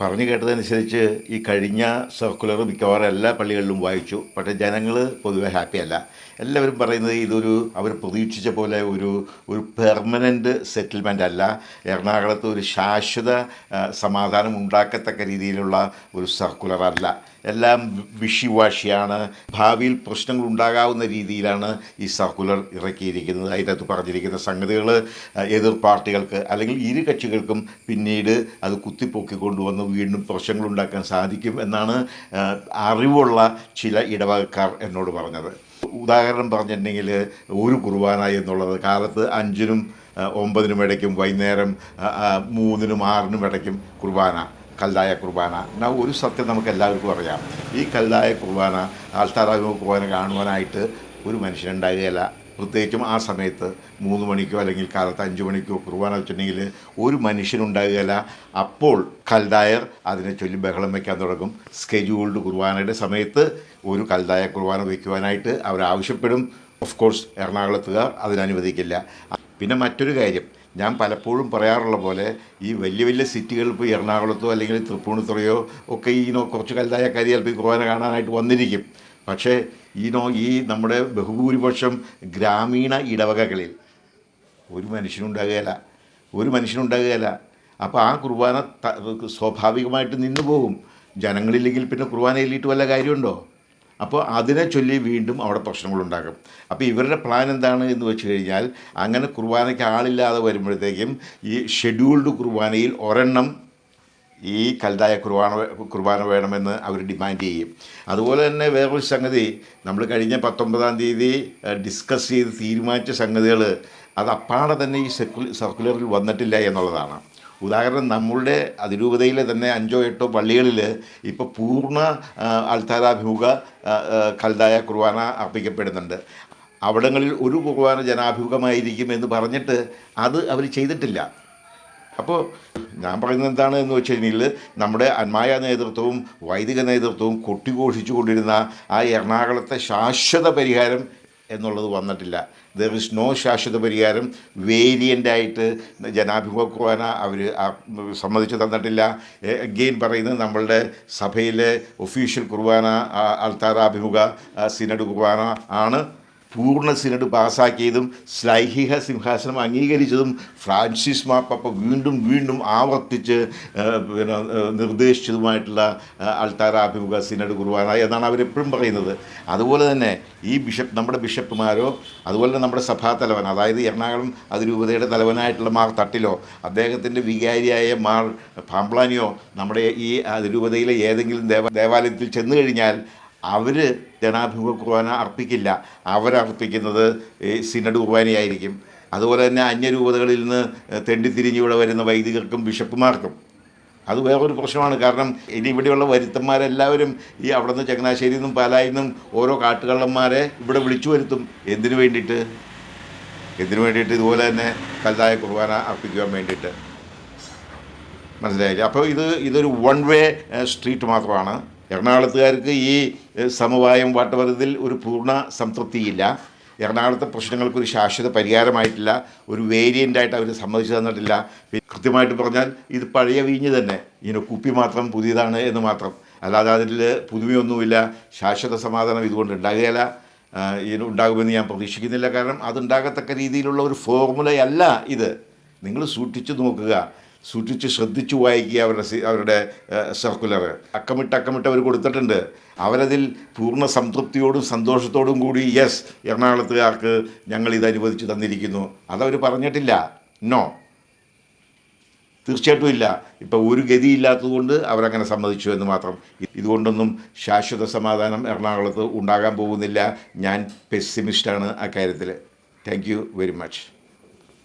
പറഞ്ഞു കേട്ടതനുസരിച്ച് ഈ കഴിഞ്ഞ സർക്കുലർ മിക്കവാറും എല്ലാ പള്ളികളിലും വായിച്ചു. പക്ഷേ ജനങ്ങൾ പൊതുവെ ഹാപ്പിയല്ല എല്ലാവരും പറയുന്നത് ഇതൊരു അവർ പ്രതീക്ഷിച്ച പോലെ ഒരു ഒരു പെർമനന്റ് സെറ്റിൽമെന്റ് അല്ല. എറണാകുളത്ത് ഒരു ശാശ്വത സമാധാനം ഉണ്ടാക്കത്തക്ക രീതിയിലുള്ള ഒരു സർക്കുലർ അല്ല. എല്ലാം വിഷിവാഷിയാണ് ഭാവിയിൽ പ്രശ്നങ്ങൾ ഉണ്ടാകാവുന്ന രീതിയിലാണ് ഈ സർക്കുലർ ഇറക്കിയിരിക്കുന്നത്. അതിനകത്ത് പറഞ്ഞിരിക്കുന്ന സംഗതികൾ എതിർ പാർട്ടികൾക്ക് അല്ലെങ്കിൽ ഇരു കക്ഷികൾക്കും പിന്നീട് അത് കുത്തിപ്പൊക്കി കൊണ്ടുവന്ന് വീണ്ടും പ്രശ്നങ്ങൾ ഉണ്ടാക്കാൻ സാധിക്കും എന്നാണ് അറിവുള്ള ചില ഇടവകക്കാർ എന്നോട് പറഞ്ഞത്. ഉദാഹരണം പറഞ്ഞിട്ടുണ്ടെങ്കിൽ ഒരു കുർബാന എന്നുള്ളത് കാലത്ത് അഞ്ചിനും ഒമ്പതിനും ഇടയ്ക്കും വൈകുന്നേരം മൂന്നിനും ആറിനും ഇടയ്ക്കും കുർബാന കല്ലായ കുർബാന. എന്നാൽ ഒരു സത്യം നമുക്ക് എല്ലാവർക്കും അറിയാം. ഈ കല്ലായ കുർബാന ആൾത്താറാകുന്ന കുർബാന കാണുവാനായിട്ട് ഒരു മനുഷ്യനുണ്ടാകുകയില്ല പ്രത്യേകിച്ചും ആ സമയത്ത് മൂന്ന് മണിക്കോ അല്ലെങ്കിൽ കാലത്ത് അഞ്ച് മണിക്കോ കുർബാന വെച്ചിട്ടുണ്ടെങ്കിൽ ഒരു മനുഷ്യനുണ്ടാകുകയില്ല. അപ്പോൾ കൽദായർ അതിനെ ചൊല്ലി ബഹളം വയ്ക്കാൻ തുടങ്ങും. സ്കെഡ്യൂൾഡ് കുർബാനയുടെ സമയത്ത് ഒരു കൽദായ കുർബാന വയ്ക്കുവാനായിട്ട് അവർ ആവശ്യപ്പെടും. ഓഫ് കോഴ്സ് എറണാകുളത്തുകാർ അതിനനുവദിക്കില്ല. പിന്നെ മറ്റൊരു കാര്യം. ഞാൻ പലപ്പോഴും പറയാറുള്ള പോലെ ഈ വലിയ വലിയ സിറ്റികളിൽ ഇപ്പോൾ എറണാകുളത്തോ അല്ലെങ്കിൽ തൃപ്പൂണിത്തുറയോ ഒക്കെ ഈ നോ കുറച്ച് കരി ചിലപ്പോൾ കുർബാന കാണാനായിട്ട് വന്നിരിക്കും. പക്ഷേ ഈ നോ ഈ നമ്മുടെ ബഹുഭൂരിപക്ഷം ഗ്രാമീണ ഇടവകകളിൽ ഒരു മനുഷ്യനുണ്ടാകുകയില്ല. ഒരു മനുഷ്യനുണ്ടാകുകയില്ല. അപ്പോൾ ആ കുർബാന സ്വാഭാവികമായിട്ട് നിന്നു പോകും. ജനങ്ങളില്ലെങ്കിൽ പിന്നെ കുർബാന എല്ലിട്ട് വല്ല കാര്യമുണ്ടോ? അപ്പോൾ അതിനെ ചൊല്ലി വീണ്ടും അവിടെ പ്രശ്നങ്ങളുണ്ടാകും. അപ്പോൾ ഇവരുടെ പ്ലാൻ എന്താണ് എന്ന് വെച്ച് കഴിഞ്ഞാൽ അങ്ങനെ കുർബാനയ്ക്ക് ആളില്ലാതെ വരുമ്പോഴത്തേക്കും ഈ ഷെഡ്യൂൾഡ് കുർബാനയിൽ ഒരെണ്ണം ഈ കൽതായ കുർബാന കുർബാന വേണമെന്ന് അവർ ഡിമാൻഡ് ചെയ്യും. അതുപോലെ തന്നെ വേറൊരു സംഗതി നമ്മൾ കഴിഞ്ഞ പത്തൊമ്പതാം തീയതി ഡിസ്കസ് ചെയ്ത് തീരുമാനിച്ച സംഗതികൾ അത് അപ്പാടെ തന്നെ ഈ സർക്കുലറിൽ വന്നിട്ടില്ല എന്നുള്ളതാണ്. ഉദാഹരണം നമ്മളുടെ അതിരൂപതയിലെ തന്നെ അഞ്ചോ എട്ടോ പള്ളികളിൽ ഇപ്പോൾ പൂർണ അൽത്താരാഭിമുഖ കൽതായ കുർബാന അർപ്പിക്കപ്പെടുന്നുണ്ട്. അവിടങ്ങളിൽ ഒരു കുർബാന ജനാഭിമുഖമായിരിക്കും എന്ന് പറഞ്ഞിട്ട് അത് അവർ ചെയ്തിട്ടില്ല. അപ്പോൾ ഞാൻ പറയുന്നത് എന്താണ് എന്ന് വെച്ച് കഴിഞ്ഞാൽ നമ്മുടെ അന്മായ നേതൃത്വവും വൈദിക നേതൃത്വവും കൊട്ടിഘോഷിച്ചു കൊണ്ടിരുന്ന ആ എറണാകുളത്തെ ശാശ്വത പരിഹാരം എന്നുള്ളത് വന്നിട്ടില്ല. ദർ ഇസ് നോ ശാശ്വത പരിഹാരം. വേരിയന്റായിട്ട് ജനാഭിമുഖന അവർ സമ്മതിച്ചു തന്നിട്ടില്ല. അഗെയിൻ പറയുന്നത് നമ്മളുടെ സഭയിലെ ഒഫീഷ്യൽ കുർബാന അൾത്താറാഭിമുഖ സിനഡ് കുർബാന ആണ്. പൂർണ സിനഡ് പാസ്സാക്കിയതും സ്ലൈഹിക സിംഹാസനം അംഗീകരിച്ചതും ഫ്രാൻസിസ് മാപ്പ വീണ്ടും വീണ്ടും ആവർത്തിച്ച് പിന്നെ നിർദ്ദേശിച്ചതുമായിട്ടുള്ള അൾത്താര അഭിമുഖ സിനഡ് കുർബാന എന്നാണ് അവരെപ്പോഴും പറയുന്നത്. അതുപോലെ തന്നെ ഈ ബിഷപ്പ് നമ്മുടെ ബിഷപ്പുമാരോ അതുപോലെ തന്നെ നമ്മുടെ സഭാതലവൻ അതായത് എറണാകുളം അതിരൂപതയുടെ തലവനായിട്ടുള്ള മാർ തട്ടിലോ അദ്ദേഹത്തിന്റെ വികാരിയായ മാർ പാമ്പ്ലാനിയോ നമ്മുടെ ഈ അതിരൂപതയിലെ ഏതെങ്കിലും ദേവ ദേവാലയത്തിൽ ചെന്നു കഴിഞ്ഞാൽ അവർ ജനാഭിമുഖ കുർബാന അർപ്പിക്കില്ല. അവരർപ്പിക്കുന്നത് സിനഡ് കുർബാനയായിരിക്കും. അതുപോലെ തന്നെ അന്യരൂപതകളിൽ നിന്ന് തെണ്ടിത്തിരിഞ്ഞ് ഇവിടെ വരുന്ന വൈദികർക്കും ബിഷപ്പുമാർക്കും. അത് വേറൊരു പ്രശ്നമാണ്. കാരണം ഇനി ഇവിടെയുള്ള വരുത്തന്മാരെല്ലാവരും ഈ അവിടെ നിന്ന് ചങ്ങനാശ്ശേരിയിൽ നിന്നും പാലായിൽ നിന്നും ഓരോ കാട്ടുകള്ളന്മാരെ ഇവിടെ വിളിച്ചു വരുത്തും. എന്തിനു വേണ്ടിയിട്ട്? എന്തിനു വേണ്ടിയിട്ട് ഇതുപോലെ തന്നെ കല്ലായ കുർബാന അർപ്പിക്കുവാൻ വേണ്ടിയിട്ട്? മനസ്സിലായില്ലേ? അപ്പോൾ ഇത് ഇതൊരു വൺ വേ സ്ട്രീറ്റ് മാത്രമാണ്. എറണാകുളത്തുകാർക്ക് ഈ സമവായം വാട്ടവരതിൽ ഒരു പൂർണ സംതൃപ്തിയില്ല. എറണാകുളത്തെ പ്രശ്നങ്ങൾക്ക് ഒരു ശാശ്വത പരിഹാരമായിട്ടില്ല. ഒരു വേരിയന്റായിട്ട് അവർ സമ്മതിച്ചു തന്നിട്ടില്ല. കൃത്യമായിട്ട് പറഞ്ഞാൽ ഇത് പഴയ വീഞ്ഞ് തന്നെ. ഇങ്ങനെ കുപ്പി മാത്രം പുതിയതാണ് എന്ന് മാത്രം. അല്ലാതെ അതിൽ പുതുമയൊന്നുമില്ല. ശാശ്വത സമാധാനം ഇതുകൊണ്ട് ഉണ്ടാകുകയില്ല. ഇതിന് ഉണ്ടാകുമെന്ന് ഞാൻ പ്രതീക്ഷിക്കുന്നില്ല. കാരണം അതുണ്ടാകത്തക്ക രീതിയിലുള്ള ഒരു ഫോർമുലയല്ല ഇത്. നിങ്ങൾ സൂക്ഷിച്ചു നോക്കുക. സൂക്ഷിച്ച് ശ്രദ്ധിച്ചു വായിക്കുക അവരുടെ അവരുടെ സർക്കുലർ. അക്കമിട്ട് അക്കമിട്ട് അവർ കൊടുത്തിട്ടുണ്ട്. അവരതിൽ പൂർണ സംതൃപ്തിയോടും സന്തോഷത്തോടും കൂടി യെസ് എറണാകുളത്തുകാർക്ക് ഞങ്ങൾ ഇത് അനുവദിച്ചു തന്നിരിക്കുന്നു. അതവർ പറഞ്ഞിട്ടില്ല. നോ. തീർച്ചയായിട്ടും ഇല്ല. ഇപ്പം ഒരു ഗതിയില്ലാത്തതുകൊണ്ട് അവരങ്ങനെ സമ്മതിച്ചു എന്ന് മാത്രം. ഇതുകൊണ്ടൊന്നും ശാശ്വത സമാധാനം എറണാകുളത്ത് ഉണ്ടാകാൻ പോകുന്നില്ല. ഞാൻ പെസ്സിമിസ്റ്റാണ് അക്കാര്യത്തിൽ താങ്ക് യു വെരി മച്ച്